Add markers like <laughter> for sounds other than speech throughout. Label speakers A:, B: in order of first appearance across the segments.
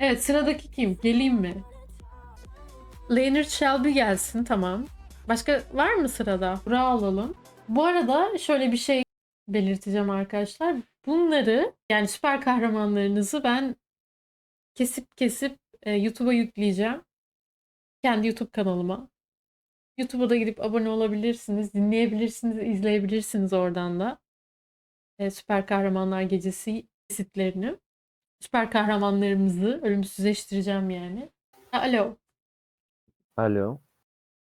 A: Evet sıradaki kim? Geleyim mi? Leonard Shelby gelsin tamam. Başka var mı sırada? Burak'ı alalım. Bu arada şöyle bir şey belirteceğim arkadaşlar. Bunları yani süper kahramanlarınızı ben kesip kesip e, YouTube'a yükleyeceğim. Kendi YouTube kanalıma. YouTube'a da gidip abone olabilirsiniz, dinleyebilirsiniz, izleyebilirsiniz oradan da. E, süper Kahramanlar Gecesi kesitlerini. Süper kahramanlarımızı ölümsüzleştireceğim yani. Ha, Alo.
B: Alo.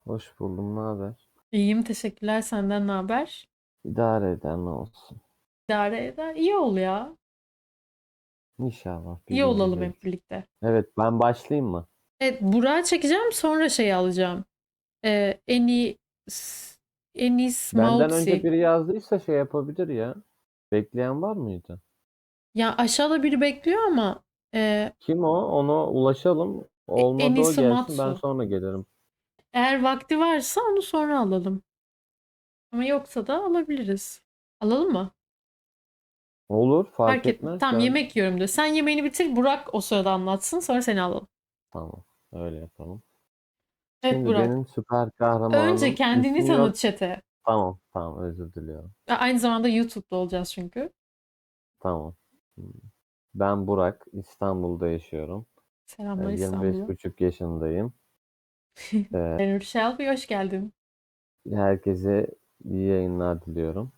B: Hoş buldum. Ne haber?
A: İyiyim teşekkürler. Senden ne haber?
B: İdare eder ne olsun.
A: İdare eder. İyi ol ya.
B: İnşallah. bir
A: İyi
B: gün
A: olalım hep birlikte.
B: Evet ben başlayayım mı?
A: Evet Burak'ı çekeceğim sonra şey alacağım. Ee, Enis Enis
B: Benden önce biri yazdıysa şey yapabilir ya. Bekleyen var mıydı?
A: Ya aşağıda biri bekliyor ama e,
B: Kim o? Ona ulaşalım. Olmadı o
A: Enisu
B: gelsin
A: Matsu.
B: ben sonra gelirim.
A: eğer vakti varsa onu sonra alalım. Ama yoksa da alabiliriz. Alalım mı?
B: Olur fark,
A: Fark et.
B: etmez.
A: Tamam
B: Ben-
A: yemek yiyorum diyor. Sen yemeğini bitir Burak o sırada anlatsın sonra seni alalım.
B: Tamam öyle yapalım.
A: Evet
B: Şimdi
A: Burak.
B: benim süper kahramanım.
A: Önce kendini
B: ismi yok.
A: tanıt chat'e.
B: Tamam tamam özür diliyorum.
A: Aynı zamanda YouTube'da olacağız çünkü.
B: Tamam. Ben Burak. İstanbul'da yaşıyorum.
A: Selamlar
B: Ee,
A: İstanbul'a.
B: 25,5 yaşındayım. <laughs> Ee,
A: Leonard Shelby hoş geldin.
B: herkese iyi yayınlar diliyorum.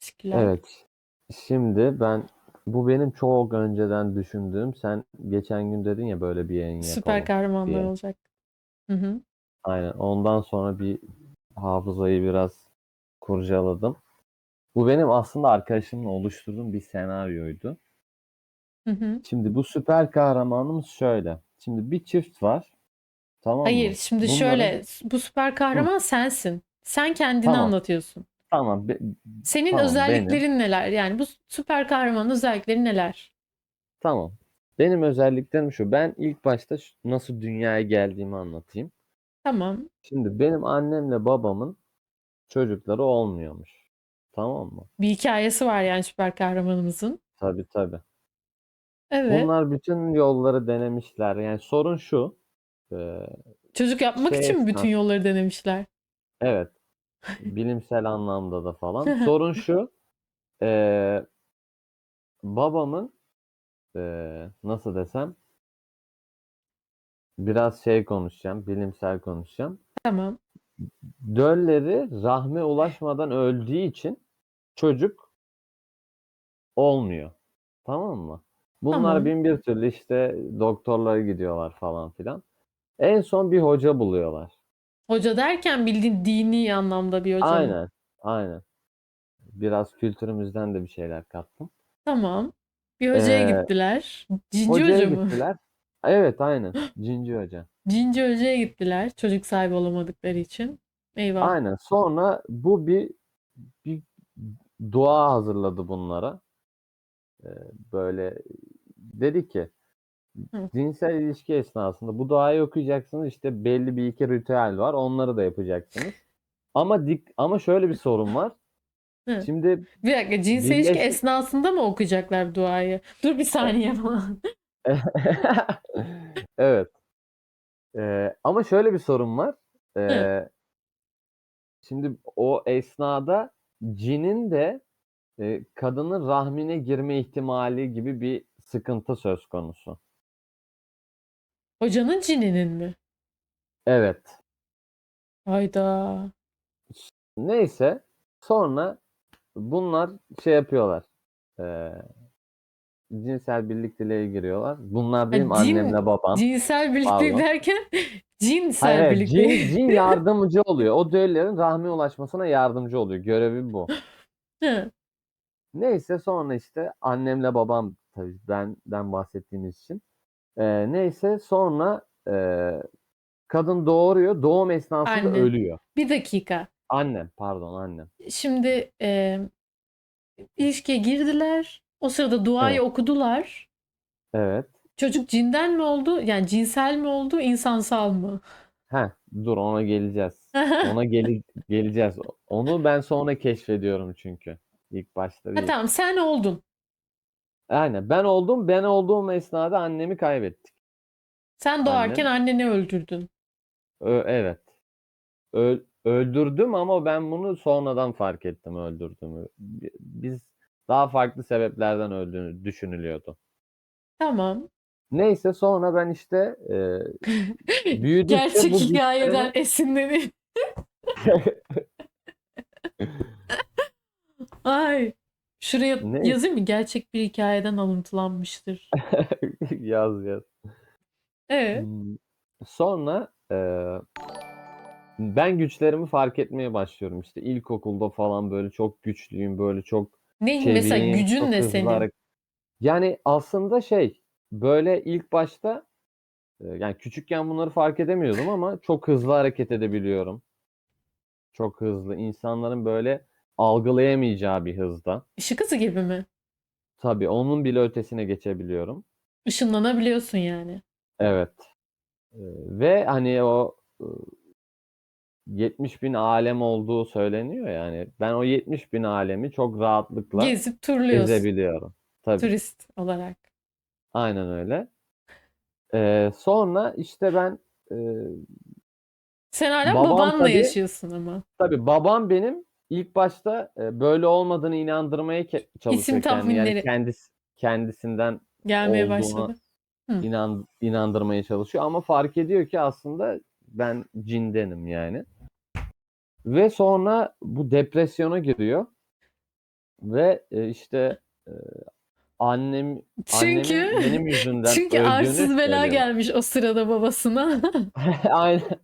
A: Teşekkürler.
B: Evet. Şimdi ben bu benim çok önceden düşündüğüm. Sen geçen gün dedin ya böyle bir yayın
A: Süper
B: yapalım
A: kahramanlar
B: diye.
A: olacak. Hı hı.
B: Aynen. Ondan sonra bir hafızayı biraz kurcaladım. Bu benim aslında arkadaşımla oluşturduğum bir senaryoydu.
A: Hı hı.
B: Şimdi bu süper kahramanımız şöyle. Şimdi bir çift var. Tamam mı?
A: Hayır, şimdi
B: Bunların-
A: şöyle bu süper kahraman sensin. Sen kendini
B: Tamam.
A: anlatıyorsun.
B: Tamam. be-
A: Senin
B: Tamam,
A: özelliklerin neler? Yani bu süper kahramanın özellikleri neler?
B: Tamam. Benim özelliklerim şu. Ben ilk başta şu- nasıl dünyaya geldiğimi anlatayım.
A: Tamam.
B: Şimdi benim annemle babamın çocukları olmuyormuş. Tamam mı?
A: Bir hikayesi var yani süper kahramanımızın.
B: Tabii tabii.
A: Evet.
B: Bunlar bütün yolları denemişler. Yani sorun şu. e,
A: Çocuk yapmak
B: şey
A: için mi bütün yolları denemişler?
B: evet. Bilimsel anlamda da falan. <laughs> Sorun şu. e, babamın e, nasıl desem biraz şey konuşacağım. Bilimsel konuşacağım.
A: Tamam.
B: Dölleri rahme ulaşmadan öldüğü için çocuk olmuyor. Tamam mı? Bunlar
A: Tamam.
B: bin bir türlü işte doktorlara gidiyorlar falan filan. En son bir hoca buluyorlar.
A: Hoca derken bildiğin dini anlamda bir hoca mı?
B: Aynen. Aynen. Biraz kültürümüzden de bir şeyler kattım.
A: Tamam. Bir hocaya
B: Ee,
A: gittiler. Cinci
B: Hocaya
A: hoca mı?
B: gittiler. Evet aynen. <gasps> Cinci hoca.
A: Cinci hocaya gittiler. Çocuk sahibi olamadıkları için. Eyvah.
B: Aynen. Sonra bu bir bir dua hazırladı bunlara. Ee, böyle dedi ki
A: Hı.
B: cinsel ilişki esnasında bu duayı okuyacaksınız. İşte belli bir iki ritüel var. Onları da yapacaksınız. Ama dik ama şöyle bir sorun var.
A: Hı.
B: Şimdi
A: Bir dakika cinsel ilişki
B: Birleş-
A: esnasında mı okuyacaklar duayı? Dur bir saniye <laughs> falan.
B: evet. Ee, ama şöyle bir sorun var. Ee, şimdi o esnada cinin de e, kadının rahmine girme ihtimali gibi bir sıkıntı söz konusu.
A: Hocanın cininin mi?
B: Evet.
A: Hayda.
B: Neyse sonra bunlar şey yapıyorlar. Ee, cinsel birlikteliğe giriyorlar. Bunlar benim
A: Ha, cin-
B: annemle babam.
A: Cinsel birliktelik
B: Pardon.
A: derken <laughs> cinsel
B: Hayır,
A: birliktelik.
B: cin, <laughs> cin yardımcı oluyor. O düellerin rahme ulaşmasına yardımcı oluyor. Görevi bu.
A: Hı.
B: Neyse sonra işte annemle babam tabii benden bahsettiğimiz için. Ee, neyse sonra e, kadın doğuruyor. Doğum esnasında
A: Anne.
B: ölüyor.
A: Bir dakika.
B: Annem pardon annem.
A: Şimdi e, ilişkiye girdiler. O sırada duayı
B: Evet.
A: okudular.
B: Evet.
A: Çocuk cinden mi oldu? Yani cinsel mi oldu? insansal mı?
B: Heh, dur ona geleceğiz. <laughs> Ona gele- geleceğiz. Onu ben sonra keşfediyorum çünkü. İlk başta
A: Ha,
B: değil.
A: tamam sen oldun.
B: Aynen. Ben oldum. Ben olduğum esnada annemi kaybettik.
A: Sen doğarken
B: Annem.
A: anneni öldürdün.
B: Ö- evet. Ö- öldürdüm ama ben bunu sonradan fark ettim öldürdüğümü. Bi- Biz daha farklı sebeplerden öldüğünü düşünülüyordu.
A: Tamam.
B: Neyse sonra ben işte e, <laughs> büyüdükçe
A: Gerçek
B: bu
A: hikayeden
B: güçleri-
A: esinlenip. <laughs> Ay. Şuraya
B: Ne?
A: yazayım mı? Gerçek bir hikayeden alıntılanmıştır. <laughs>
B: yaz yaz.
A: Evet.
B: Hmm, Sonra e, ben güçlerimi fark etmeye başlıyorum. İşte ilkokulda falan böyle çok güçlüyüm, böyle çok
A: Ne mesela gücün ne senin?
B: Yani aslında şey böyle ilk başta e, yani küçükken bunları fark edemiyordum ama çok hızlı hareket edebiliyorum. Çok hızlı. İnsanların böyle algılayamayacağı bir hızda.
A: Işık hızı gibi mi?
B: Tabii onun bile ötesine geçebiliyorum.
A: Işınlanabiliyorsun yani.
B: Evet. Ee, ve hani o e, 70 bin alem olduğu söyleniyor yani. Ben o 70 bin alemi çok rahatlıkla
A: Gezip turluyorsun.
B: gezebiliyorum. Tabii.
A: Turist olarak.
B: Aynen öyle. Ee, sonra işte ben e,
A: Sen hala
B: Babam
A: babanla
B: tabii-
A: yaşıyorsun ama.
B: tabii babam benim ilk başta e, böyle olmadığını inandırmaya ke- çalışıyor kendini. Yani
A: tahminleri.
B: kendisi kendisinden
A: Gelmeye
B: olduğuna
A: başladı. Hı.
B: inan, inandırmaya çalışıyor ama fark ediyor ki aslında ben cindenim yani. Ve sonra bu depresyona giriyor. Ve e, işte e, annem
A: Çünkü
B: annemin benim yüzümden <laughs>
A: çünkü
B: öldüğünü
A: arsız bela
B: söylüyor.
A: gelmiş o sırada babasına. <laughs>
B: Aynen.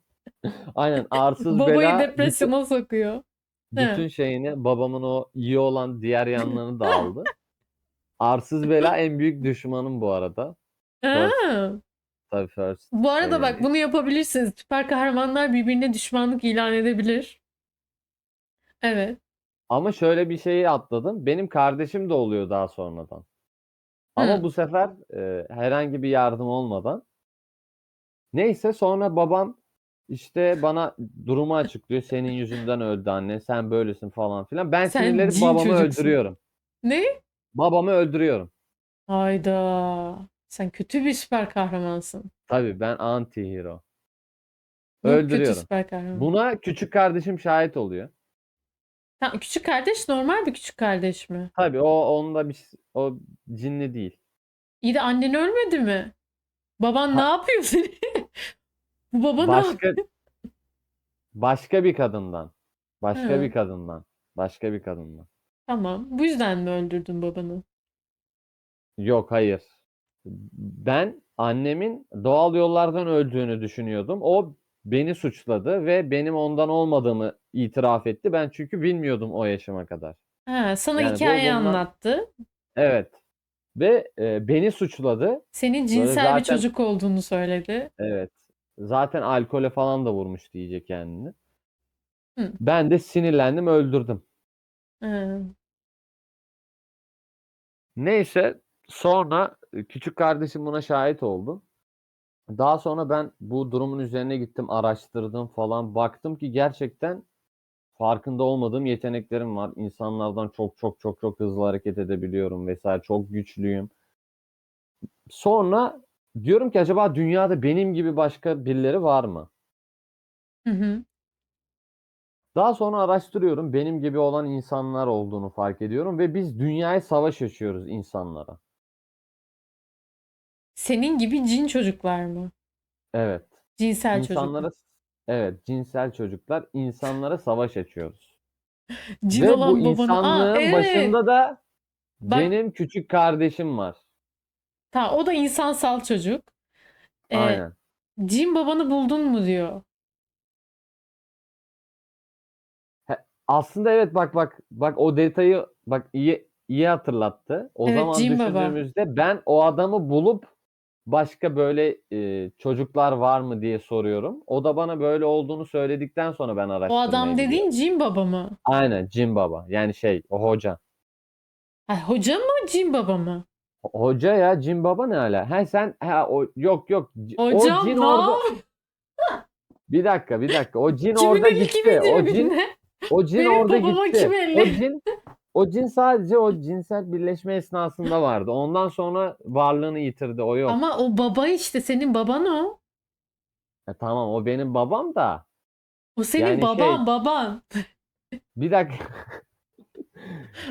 B: Aynen arsız
A: Babayı
B: bela bütün,
A: depresyona sokuyor. He.
B: bütün şeyini babamın o iyi olan diğer yanlarını da <laughs> aldı. Arsız bela en büyük düşmanım bu arada.
A: Ha.
B: Tabii first.
A: Bu arada
B: Ee,
A: bak bunu yapabilirsiniz. Süper kahramanlar birbirine düşmanlık ilan edebilir. Evet.
B: Ama şöyle bir şeyi atladım. Benim kardeşim de oluyor daha sonradan. Ama
A: Hı.
B: bu sefer e, herhangi bir yardım olmadan. Neyse sonra babam işte bana durumu açıklıyor. Senin yüzünden öldü anne. Sen böylesin falan filan. Ben
A: Sen
B: sinirlenip
A: cin
B: babamı
A: çocuksun.
B: öldürüyorum.
A: Ne?
B: Babamı öldürüyorum.
A: Hayda. Sen kötü bir süper kahramansın.
B: Tabii ben anti-hero.
A: Yok kötü
B: Öldürüyorum.
A: süper kahraman.
B: Buna küçük kardeşim şahit oluyor.
A: Tamam, küçük kardeş normal bir küçük kardeş mi?
B: Tabii o onda bir o cinli değil.
A: İyi de annen ölmedi mi? Baban ne
B: Ha-
A: yapıyor seni? Bu baba ne
B: Başka başka bir kadından. Başka
A: Hı.
B: bir kadından. Başka bir kadından.
A: Tamam. Bu yüzden mi öldürdün babanı?
B: Yok hayır. Ben annemin doğal yollardan öldüğünü düşünüyordum. O beni suçladı ve benim ondan olmadığımı itiraf etti. Ben çünkü bilmiyordum o yaşıma kadar.
A: Ha, sana
B: Yani
A: hikaye
B: bundan-
A: anlattı.
B: Evet. Ve e, beni suçladı.
A: Senin cinsel bir
B: zaten-
A: çocuk olduğunu söyledi.
B: Evet. Zaten alkole falan da vurmuş diyecek kendini.
A: Hı.
B: Ben de sinirlendim, öldürdüm.
A: Ha.
B: Neyse sonra küçük kardeşim buna şahit oldu. Daha sonra ben bu durumun üzerine gittim, araştırdım falan. Baktım ki gerçekten farkında olmadığım yeteneklerim var. İnsanlardan çok çok çok çok hızlı hareket edebiliyorum vesaire. Çok güçlüyüm. Sonra diyorum ki acaba dünyada benim gibi başka birileri var mı?
A: Hı hı.
B: Daha sonra araştırıyorum. Benim gibi olan insanlar olduğunu fark ediyorum ve biz dünyaya savaş açıyoruz insanlara.
A: Senin gibi cin çocuklar mı?
B: Evet.
A: Cinsel
B: İnsanlara
A: çocuklar.
B: evet, cinsel çocuklar insanlara savaş açıyoruz. <laughs>
A: Cin
B: Ve
A: olan
B: bu
A: babanı. Aa,
B: insanlığın
A: evet.
B: başında da
A: Bak-
B: benim küçük kardeşim var.
A: Tamam, o da insansal çocuk. Ee,
B: Aynen.
A: cin babanı buldun mu diyor.
B: Aslında evet bak bak bak o detayı bak iyi iyi hatırlattı. O
A: Evet,
B: zaman
A: Cin Baba.
B: düşündüğümüzde ben o adamı bulup başka böyle e, çocuklar var mı diye soruyorum. O da bana böyle olduğunu söyledikten sonra ben
A: O
B: araştırmaya
A: adam
B: gidiyorum.
A: dediğin cin baba mı?
B: Aynen Cin Baba. Yani şey o hoca.
A: Ha, hoca mı cin baba mı?
B: Ho- Hoca ya Cin Baba ne ala? Ha sen ha o yok yok. C-
A: Hocam
B: o cin
A: ne
B: orada <laughs> bir dakika bir dakika. O cin
A: Kimin
B: orada
A: eli
B: gitti.
A: kimin
B: O cin
A: cebinde?
B: o cin
A: Benim
B: orada
A: babama
B: gitti.
A: kim
B: O
A: elli?
B: cin O cin sadece o cinsel birleşme esnasında vardı. Ondan sonra varlığını yitirdi. O yok.
A: Ama o baba işte senin baban o.
B: E, tamam o benim babam da.
A: O senin
B: Yani
A: baban
B: şey-
A: baban.
B: Bir dakika.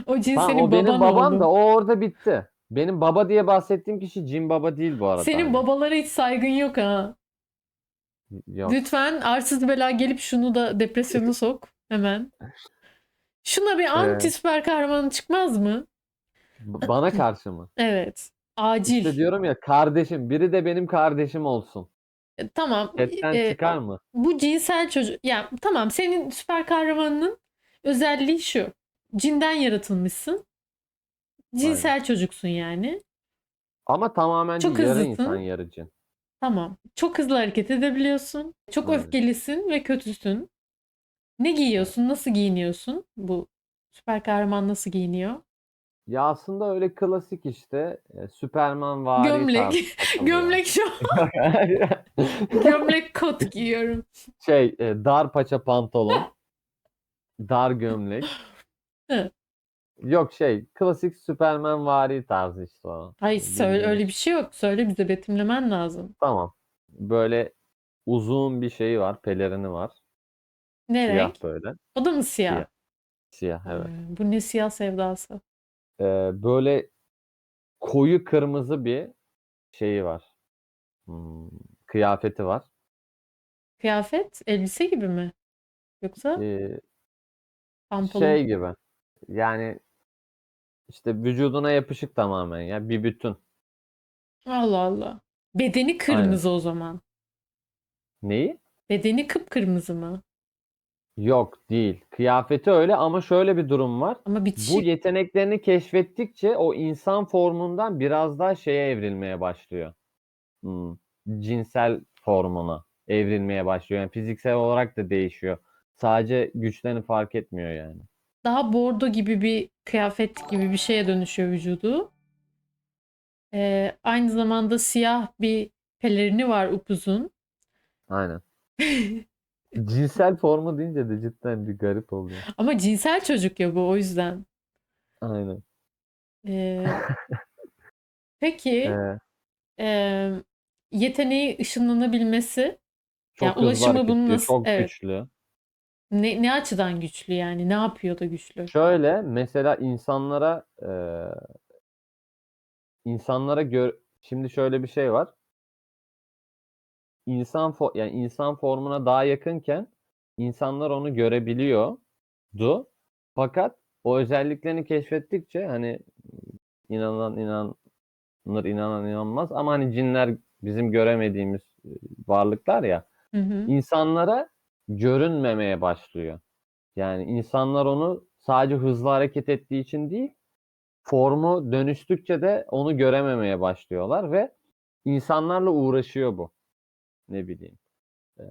A: O cin
B: Tamam,
A: senin
B: o benim
A: baban
B: babam
A: oldu.
B: da o orada bitti. Benim baba diye bahsettiğim kişi cin baba değil bu arada.
A: Senin
B: Hani.
A: babalara hiç saygın yok ha.
B: Yok.
A: Lütfen arsız bela gelip şunu da depresyona <laughs> sok hemen. Şuna bir anti süper kahraman çıkmaz mı?
B: Bana karşı mı?
A: Evet. Acil.
B: İşte diyorum ya kardeşim. Biri de benim kardeşim olsun.
A: E, Tamam.
B: Chatten
A: e,
B: çıkar mı?
A: bu cinsel çocuk. Ya tamam senin süper kahramanının özelliği şu. Cinden yaratılmışsın. Cinsel çocuksun yani.
B: Ama tamamen
A: Çok.
B: Yarı
A: hızlısın.
B: insan yarı cin.
A: Tamam. Çok hızlı hareket edebiliyorsun. Çok
B: Aynen.
A: öfkelisin ve kötüsün. Ne giyiyorsun? Nasıl giyiniyorsun? Bu süper kahraman nasıl giyiniyor?
B: Ya aslında öyle klasik işte. E, Süperman vari
A: Gömlek.
B: tarzı <laughs> takılıyor.
A: Gömlek şu an. <laughs> Gömlek kot giyiyorum.
B: şey e, dar paça pantolon. dar gömlek.
A: Hı.
B: Yok şey klasik Süperman vari tarzı işte o.
A: Hayır söyle
B: Bildiğin-
A: öyle bir şey yok. Söyle bize betimlemen lazım.
B: Tamam. Böyle uzun bir şeyi var. Pelerini var.
A: Ne
B: Siyah
A: renk?
B: böyle.
A: O da mı siyah?
B: Siyah. Siyah evet.
A: Ee, Bu ne siyah sevdası?
B: Ee, böyle koyu kırmızı bir şeyi var. Hmm, kıyafeti var.
A: Kıyafet, elbise gibi mi? Yoksa
B: Ee,
A: pantolon?
B: şey gibi. Yani işte vücuduna yapışık tamamen ya bir bütün.
A: Allah Allah. Bedeni kırmızı o zaman.
B: Neyi?
A: Bedeni kıpkırmızı mı?
B: Yok değil. Kıyafeti öyle ama şöyle bir durum var.
A: Ama
B: Bu
A: bitişik.
B: yeteneklerini keşfettikçe o insan formundan biraz daha şeye evrilmeye başlıyor. Hmm, cinsel formuna evrilmeye başlıyor. Yani fiziksel olarak da değişiyor. Sadece güçlerini fark etmiyor yani.
A: Daha bordo gibi bir kıyafet gibi bir şeye dönüşüyor vücudu. Ee, aynı zamanda siyah bir pelerini var upuzun.
B: Aynen. <laughs> Cinsel formu deyince de cidden bir garip oluyor.
A: Ama cinsel çocuk ya bu o yüzden.
B: Aynen.
A: Ee, <laughs> peki
B: Ee,
A: e, yeteneği ışınlanabilmesi
B: çok
A: Yani
B: hızlı
A: ulaşımı bunun nasıl-
B: çok
A: evet.
B: güçlü.
A: ne, ne açıdan güçlü yani? Ne yapıyor da güçlü?
B: Şöyle mesela insanlara e, insanlara gör şimdi şöyle bir şey var. İnsan fo- yani insan formuna daha yakınken insanlar onu görebiliyordu. Fakat o özelliklerini keşfettikçe hani inanan inanır, inanan inanmaz ama hani cinler bizim göremediğimiz e, varlıklar ya
A: Hı hı.
B: insanlara görünmemeye başlıyor. Yani insanlar onu sadece hızlı hareket ettiği için değil, formu dönüştükçe de onu görememeye başlıyorlar ve insanlarla uğraşıyor bu. Ne bileyim. Ee,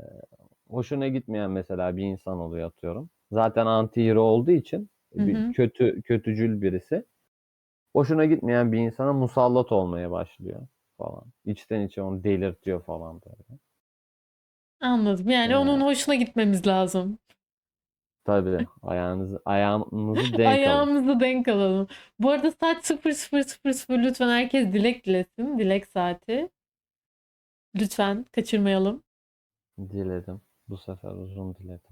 B: hoşuna gitmeyen mesela bir insan oluyor atıyorum. Zaten anti-hero olduğu için
A: Hı
B: bir
A: hı.
B: kötü kötücül birisi. Hoşuna gitmeyen bir insana musallat olmaya başlıyor falan. İçten içe onu delirtiyor falan böyle.
A: Anladım. Yani
B: Ee,
A: onun hoşuna gitmemiz lazım.
B: Tabii ayağınızı ayağınızı <laughs> denk.
A: Ayağımızı denk alalım. Bu arada saat 00.00 lütfen herkes dilek dilesin. Dilek saati. Lütfen kaçırmayalım.
B: Diledim. Bu sefer uzun diledim.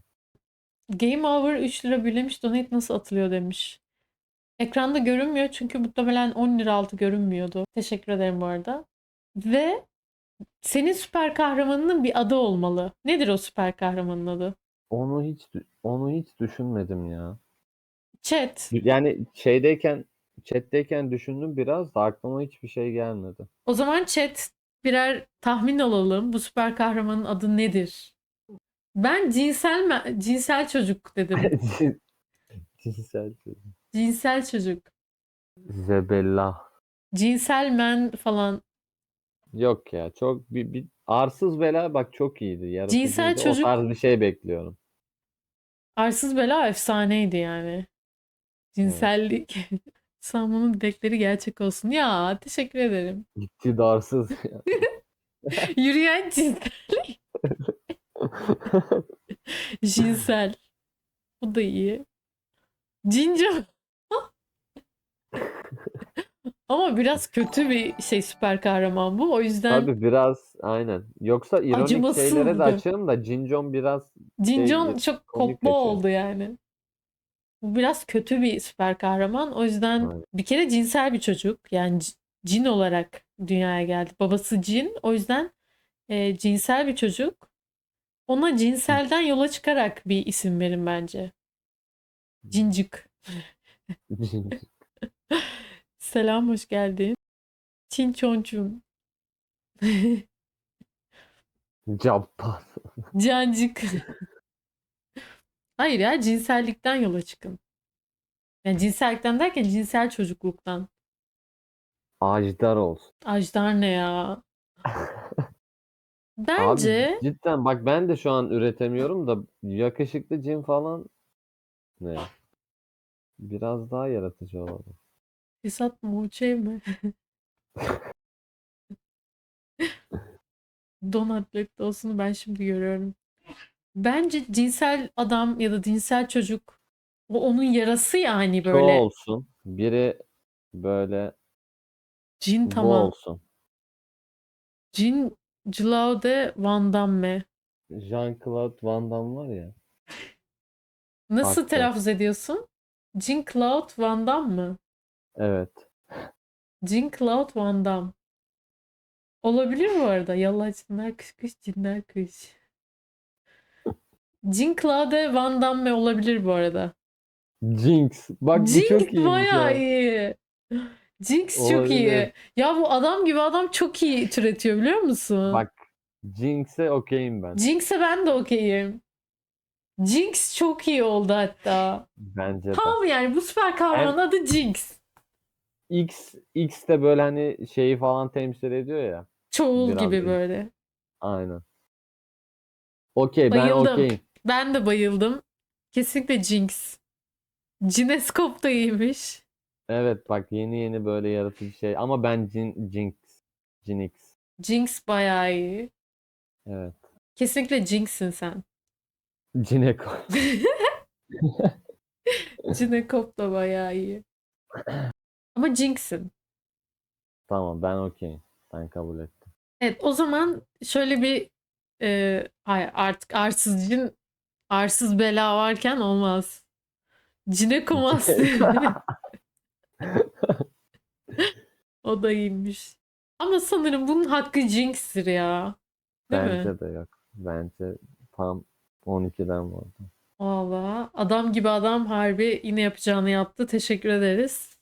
A: Game Over 3 lira büyülemiş. Donate nasıl atılıyor demiş. Ekranda görünmüyor çünkü muhtemelen 10 lira altı görünmüyordu. Teşekkür ederim bu arada. Ve senin süper kahramanının bir adı olmalı. Nedir o süper kahramanın adı?
B: Onu hiç onu hiç düşünmedim ya.
A: Chat.
B: Yani şeydeyken chat'teyken düşündüm biraz da aklıma hiçbir şey gelmedi.
A: O zaman chat birer tahmin alalım. Bu süper kahramanın adı nedir? Ben cinsel me- cinsel çocuk dedim.
B: Cin- <laughs> Cinsel çocuk.
A: Cinsel çocuk.
B: Zebella.
A: Cinsel men falan.
B: Yok ya çok bir, bir arsız bela bak çok iyiydi.
A: Cinsel
B: Yaratıcıydı.
A: çocuk-
B: O tarz bir şey bekliyorum.
A: Arsız bela efsaneydi yani. Cinsellik. <laughs> Samsun'un dilekleri gerçek olsun. Ya teşekkür ederim.
B: Gitti darsız. <laughs> ya. <laughs>
A: Yürüyen cinsel. <laughs> Cinsel. Bu da iyi. Cinco. Ama biraz kötü bir şey süper kahraman bu. O yüzden
B: Tabii biraz aynen. Yoksa ironik şeylere de
A: bir-
B: açığım da Jinjon biraz
A: Cincon
B: şey,
A: çok
B: komik kaçıyor.
A: oldu yani. Bu biraz kötü bir süper kahraman. O yüzden
B: Aynen.
A: bir kere cinsel bir çocuk. Yani cin olarak dünyaya geldi. Babası cin. O yüzden e, cinsel bir çocuk. Ona cinselden yola çıkarak bir isim verin bence. Cincik. <laughs> Selam, hoş geldin. Çinçonçum.
B: Cabbar.
A: Cancık. <laughs> Hayır ya cinsellikten yola çıkın. Yani cinsellikten derken cinsel çocukluktan.
B: Ajdar olsun.
A: Ajdar ne ya? <laughs> Bence
B: Abi cidden bak ben de şu an üretemiyorum da yakışıklı cin falan ne? Biraz daha yaratıcı olalım.
A: Esat Muçe mi? <laughs> Don atlet olsun ben şimdi görüyorum. Bence cinsel adam ya da cinsel çocuk o onun yarası yani
B: Şu
A: böyle.
B: olsun. Biri böyle
A: Cin
B: bu
A: tamam.
B: olsun.
A: Cin Claude Van Damme.
B: Jean-Claude Van Damme var ya.
A: Nasıl
B: Aktör.
A: telaffuz ediyorsun? Jean Claude Van Damme mı?
B: Evet.
A: Jean Claude Van Damme. Olabilir bu arada. Yallah cinler kış kış cinler kış. Jean Claude Van Damme olabilir bu arada.
B: Jinx. Bak bu
A: Jinx
B: çok iyiymiş
A: bayağı
B: ya.
A: iyi. Jinx çok iyi.
B: Olabilir.
A: Ya bu adam gibi adam çok iyi türetiyor biliyor musun?
B: Bak Jinx'e okeyim ben.
A: Jinx'e ben de okeyim. Jinx çok iyi oldu hatta.
B: Bence de.
A: Tam yani bu süper kahramanın adı Jinx.
B: X X de böyle hani şeyi falan temsil ediyor ya.
A: Çoğul gibi
B: iyi.
A: böyle.
B: Aynen. Okey ben okeyim.
A: Ben de bayıldım. Kesinlikle Jinx. Cineskop da iyiymiş.
B: Evet bak yeni yeni böyle yaratıcı şey ama ben Jin, Jinx. Jinx.
A: Jinx bayağı iyi.
B: Evet.
A: Kesinlikle Jinx'sin sen.
B: Cineko.
A: Cinekop <laughs> <laughs> da bayağı iyi. Ama Jinx'sin.
B: tamam ben okeyim. Ben kabul ettim.
A: Evet o zaman şöyle bir e, artık arsız cin arsız bela varken olmaz. Cinekomas. <laughs> o da iyiymiş. Ama sanırım bunun hakkı Jinx'tir ya. Değil mi?
B: Bence de yok. Bence tam 12'den vurdu.
A: Valla adam gibi adam harbi yine yapacağını yaptı. Teşekkür ederiz.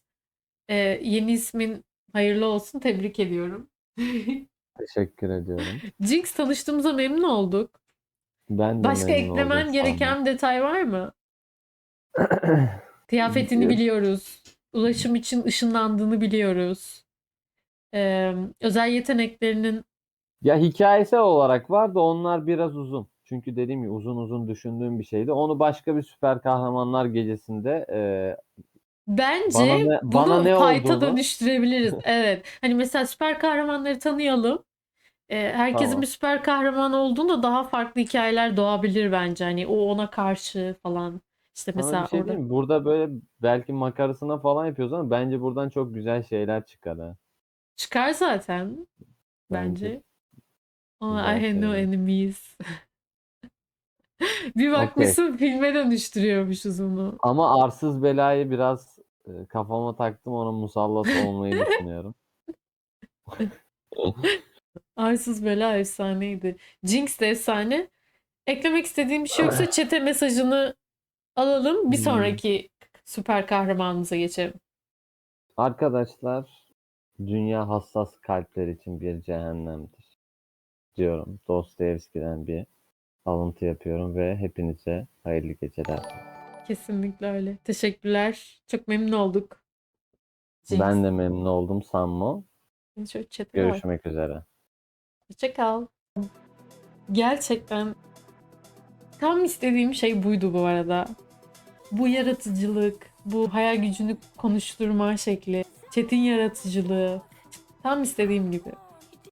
A: Ee, yeni ismin hayırlı olsun. Tebrik ediyorum. <laughs>
B: Teşekkür ediyorum.
A: Jinx tanıştığımıza memnun olduk.
B: Ben de
A: Başka
B: memnun
A: eklemen gereken bir detay var mı? <clears throat> Kıyafetini biliyoruz. Ulaşım için ışınlandığını biliyoruz. Ee, özel yeteneklerinin
B: Ya hikayesi olarak var da onlar biraz uzun. Çünkü dediğim gibi uzun uzun düşündüğüm bir şeydi. Onu başka bir süper kahramanlar gecesinde e,
A: Bence
B: Bana ne-
A: bunu
B: bana ne
A: fight'a
B: olduğunu-
A: dönüştürebiliriz. Evet. Hani mesela süper kahramanları tanıyalım. Herkesin
B: Tamam.
A: bir süper kahraman olduğunda daha farklı hikayeler doğabilir bence. Hani o ona karşı falan. İşte
B: sana
A: mesela
B: bir şey
A: orada.
B: diyeyim mi? Burada böyle belki makarasına falan yapıyoruz ama bence buradan çok güzel şeyler çıkar ha.
A: Çıkar zaten bence.
B: Bence
A: Ama
B: güzel
A: I have no
B: şeyler.
A: enemies. <laughs> Bir bakmışsın filme dönüştürüyormuşuz bunu.
B: Ama arsız belayı biraz e, kafama taktım ona musallat olmayı <laughs> düşünüyorum. <laughs>
A: Arsız Bela efsaneydi. Jinx de efsane. Eklemek istediğim bir şey yoksa çete mesajını alalım. Bir
B: Hmm.
A: sonraki süper kahramanımıza geçelim.
B: Arkadaşlar dünya hassas kalpler için bir cehennemdir diyorum. Dostoyevski'den bir alıntı yapıyorum ve hepinize hayırlı geceler.
A: Kesinlikle öyle. Teşekkürler. Çok memnun olduk. Jinx.
B: Ben de memnun oldum Sammo.
A: Şöyle chat'e bak.
B: Görüşmek üzere.
A: Hoşça kal. Gerçekten tam istediğim şey buydu bu arada. Bu yaratıcılık, bu hayal gücünü konuşturma şekli, chat'in yaratıcılığı. Tam istediğim gibi.